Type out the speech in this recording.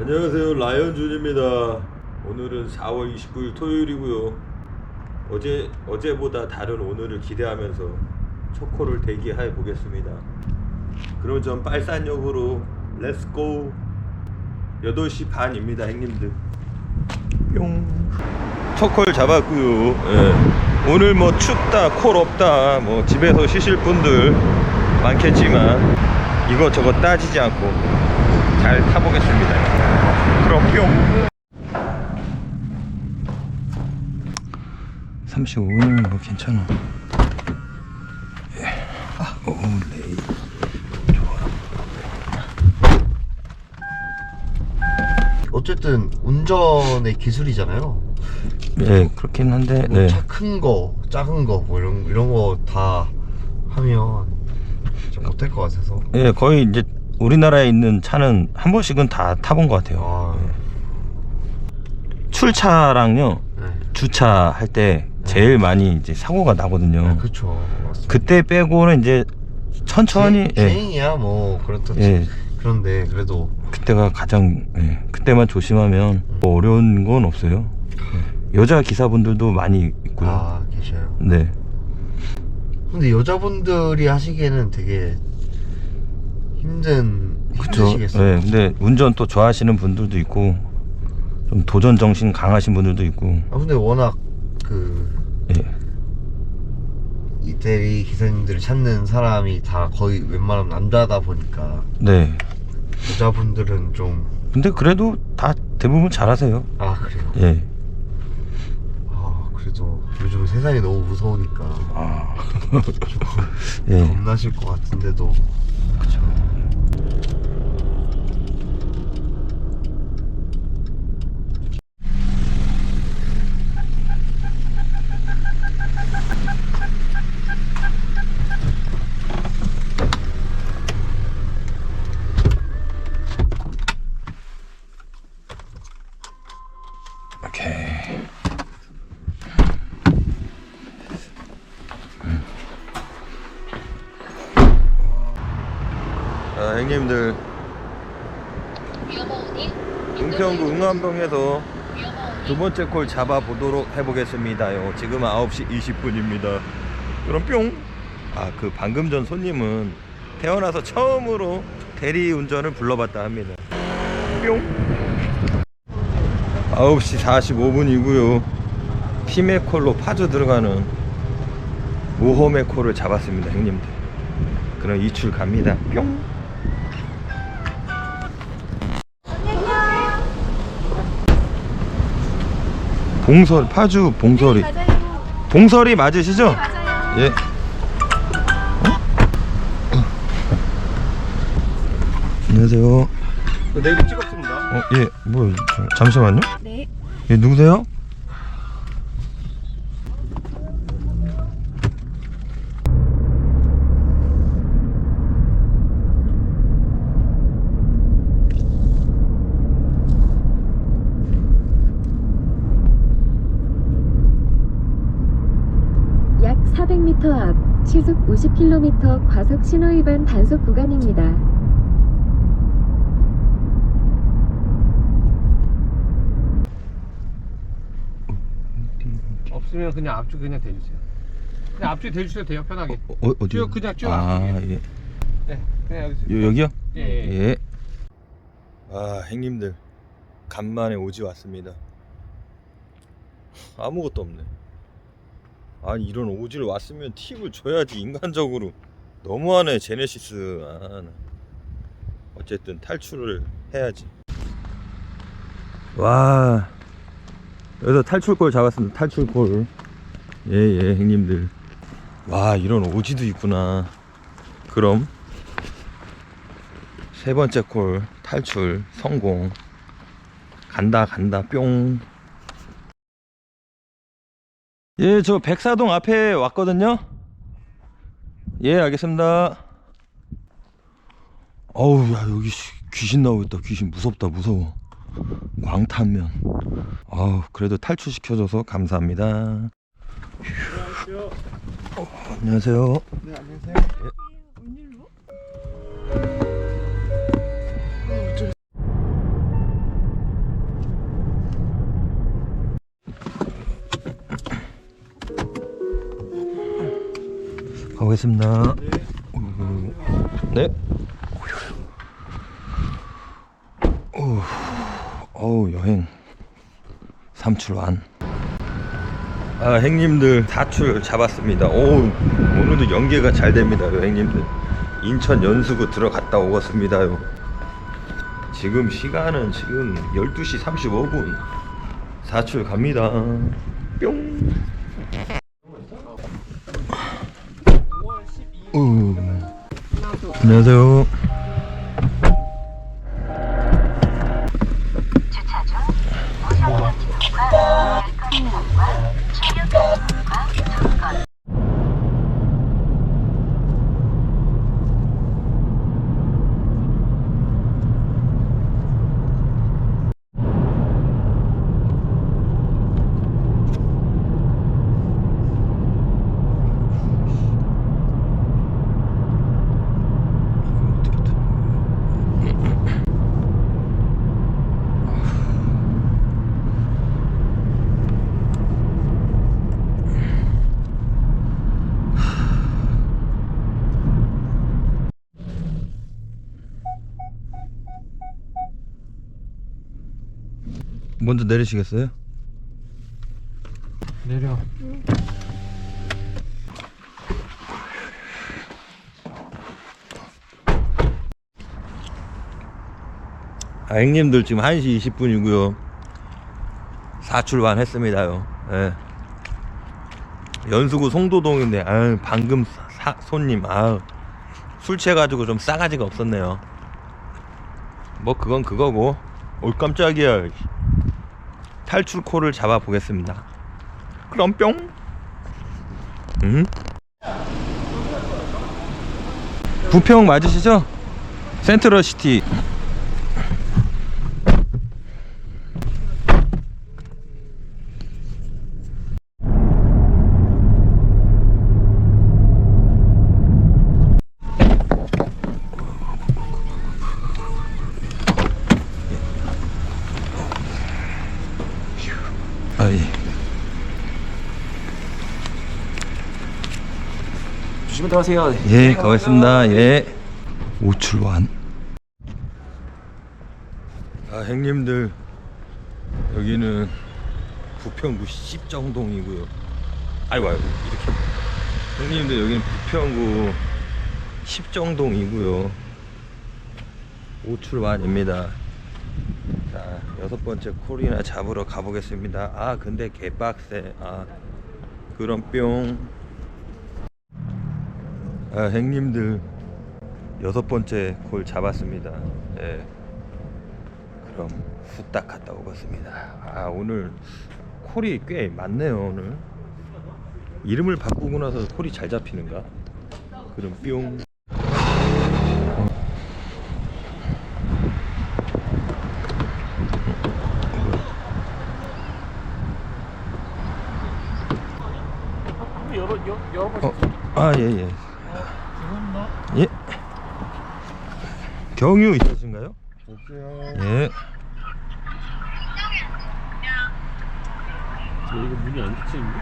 안녕하세요. 라이언준입니다. 오늘은 4월 29일 토요일이고요. 어제 어제보다 다른 오늘을 기대하면서 초코를 대기해 보겠습니다. 그럼 전 빨산역으로 렛츠고 8시 반입니다 형님들. 뿅. 초콜 잡았고요. 예. 오늘 뭐 춥다 콜 없다 뭐 집에서 쉬실 분들 많겠지만 이것저것 따지지 않고 잘 타보겠습니다 뿅 35분이면 뭐 괜찮아 예. 오 레이 어쨌든 운전의 기술이잖아요. 네 그렇긴 한데 뭐 네. 큰 거, 작은 거, 뭐 이런 이런 거 다 하면 좀 못할 것 같아서. 예, 거의 이제 우리나라에 있는 차는 한 번씩은 다 타본 것 같아요. 아, 출차랑요 네. 주차 할 때 제일 많이 이제 사고가 나거든요. 네, 그렇죠. 그때 빼고는 이제 천천히 주- 예, 주행이야 뭐 그렇듯이. 예, 그런데 그래도 그때가 가장 예, 그때만 조심하면 뭐 어려운 건 없어요. 예. 여자 기사분들도 많이 있고요. 아 계셔요. 네. 근데 여자분들이 하시기에는 되게 힘든 힘드시겠어요. 예, 근데 운전 또 좋아하시는 분들도 있고 좀 도전 정신 강하신 분들도 있고 아 근데 워낙 그 예. 이 대리 기사님들을 찾는 사람이 다 거의 웬만하면 남자다 보니까 네 여자분들은 좀 아 근데 그래도 다 대부분 잘하세요 그래요. 예. 아 그래도 요즘 세상이 너무 무서우니까 아. 예. 겁나실 것 같은데도. 오케이. 아, 형님들 은평구 응암동에서 두 번째 콜 잡아보도록 해보겠습니다요. 지금 9시 20분입니다. 그럼 뿅! 아, 그 방금 전 손님은 태어나서 처음으로 대리 운전을 불러봤다 합니다. 뿅! 9시 45분이고요. 팀의 콜로 파주 들어가는 모험의 콜을 잡았습니다, 형님들. 그럼 이출 갑니다. 뿅! 봉설 파주 봉설이 봉설이 맞으시죠? 예. 어? 안녕하세요. 네이버 찍었습니다. 어, 예, 뭐 저, 잠시만요. 네. 예, 누구세요? 400m 앞 시속 50km 과속 신호 위반 단속 구간입니다. 없으면 그냥 앞쪽 그냥 대주세요. 그냥 앞쪽 대주셔도 돼요 편하게. 어, 어디? 쭉, 그냥 쭉 아, 앞쪽에. 예. 네, 그냥 여기서. 요, 여기요? 예. 예. 예. 아, 형님들. 간만에 오지 왔습니다. 아무것도 없네. 아니, 이런 오지를 왔으면 팁을 줘야지, 인간적으로. 너무하네, 제네시스. 아, 나. 어쨌든 탈출을 해야지. 와. 여기서 탈출골 잡았습니다. 탈출골. 예, 예, 형님들. 와, 이런 오지도 있구나. 그럼 세 번째 콜 탈출 성공 간다 간다 뿅 예 저 백사동 앞에 왔거든요. 예 알겠습니다. 어우 야 여기 씨, 귀신 나오겠다. 귀신 무섭다 무서워. 광탄면. 아우 그래도 탈출시켜줘서 감사합니다. 휴. 어, 안녕하세요. 네, 안녕하세요. 가보겠습니다. 음, 네. 어우, 어우 여행 삼출 완. 아 행님들 사출 잡았습니다. 오 오늘도 연계가 잘 됩니다요 행님들. 인천 연수구 들어갔다 오겠습니다요. 지금 시간은 지금 12시 35분. 사출 갑니다. 뿅. 우. 안녕하세요. 먼저 내리시겠어요? 내려. 아, 형님들 지금 1시 20분이고요. 사출반 했습니다요. 예. 연수구 송도동인데, 아유, 방금 사- 손님, 아유, 술 취해가지고 좀 싸가지가 없었네요. 뭐, 그건 그거고. 올 깜짝이야. 탈출코를 잡아 보겠습니다. 그럼 뿅! 음? 부평 맞으시죠? 센트럴시티. 들어가세요. 예, 가겠습니다. 예. 오출완. 아, 형님들 여기는 부평구 십정동이고요. 아이고 아이고 이렇게. 형님들 여기는 부평구 십정동이고요. 오출완입니다. 자, 여섯 번째 콜이나 잡으러 가보겠습니다. 아, 근데 개빡세. 아, 그럼 뿅. 아, 형님들 여섯 번째 골 잡았습니다. 예. 그럼 후딱 갔다 오겠습니다. 아 오늘 콜이 꽤 많네요 오늘. 이름을 바꾸고 나서 콜이 잘 잡히는가? 그럼 뿅. 열어. 어, 아 예 예. 예. 경유 있으신가요? 예. 이거 문이 안 닫히는데?